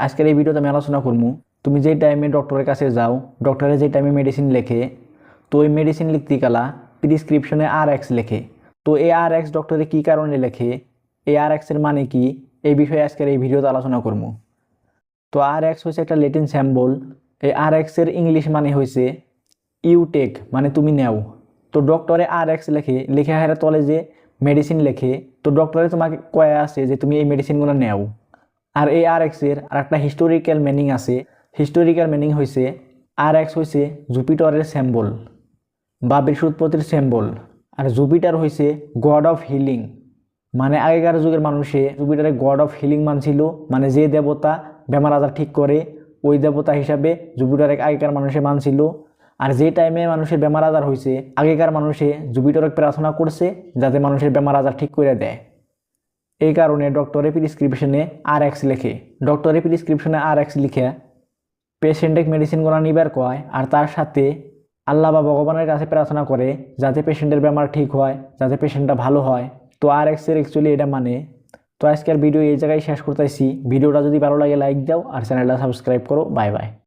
আজকের এই ভিডিওতে আমি আলোচনা করব, তুমি যেই টাইমে ডক্টরের কাছে যাও ডক্টরে যে টাইমে মেডিসিন লেখে, তো ওই মেডিসিন লিখতে গেলা প্রিসক্রিপশনে আর এক্স লেখে। তো এই আর এক্স ডক্টরে কী কারণে লেখে, এই আর এক্সের মানে কি, এই বিষয়ে আজকের এই ভিডিওতে আলোচনা করব। তো আর এক্স হচ্ছে একটা লেটিন স্যাম্বল এই আর এক্সের ইংলিশ মানে হয়েছে ইউ টেক মানে তুমি নেও। তো ডক্টরে আর এক্স লেখে লেখে হারে তলে যে মেডিসিন লেখে, তো ডক্টরে তোমাকে কয়ে আছে যে তুমি এই মেডিসিনগুলো নেও। আর এই আর এক্সের আর একটা হিস্টোরিক্যাল মিনিং আছে। হিস্টোরিক্যাল মিনিং হয়েছে আর এক্স হয়েছে জুপিটরের স্যাম্বল বা বৃহস্পতির স্যাম্বল আর জুপিটার হয়েছে গড অফ হিলিং মানে আগেকার যুগের মানুষে জুপিটারে গড অফ হিলিং মানছিল মানে যে দেবতা বেমার আজার ঠিক করে ওই দেবতা হিসাবে জুপিটারে আগেকার মানুষে মানছিল। আর যে টাইমে মানুষের বেমার আজার হয়েছে আগেকার মানুষে জুপিটারক প্রার্থনা করছে যাতে মানুষের বেমার আজার ঠিক করে দেয়। এই কারণে ডক্টরে প্রিসক্রিপশনে আর এক্স লেখে। ডক্টরে প্রিসক্রিপশনে আর এক্স লিখে পেশেন্টকে মেডিসিনগুলো নিবার কয় আর তার সাথে আল্লাহ বা ভগবানের কাছে প্রার্থনা করে যাতে পেশেন্টের বেমার ঠিক হয়, যাতে পেশেন্টটা ভালো হয়। তো আর এক্সের অ্যাকচুয়ালি এটা মানে। তো আজকের ভিডিও এই জায়গায় শেষ করতেছি। ভিডিওটা যদি ভালো লাগে লাইক দাও আর চ্যানেলটা সাবস্ক্রাইব করো। Bye bye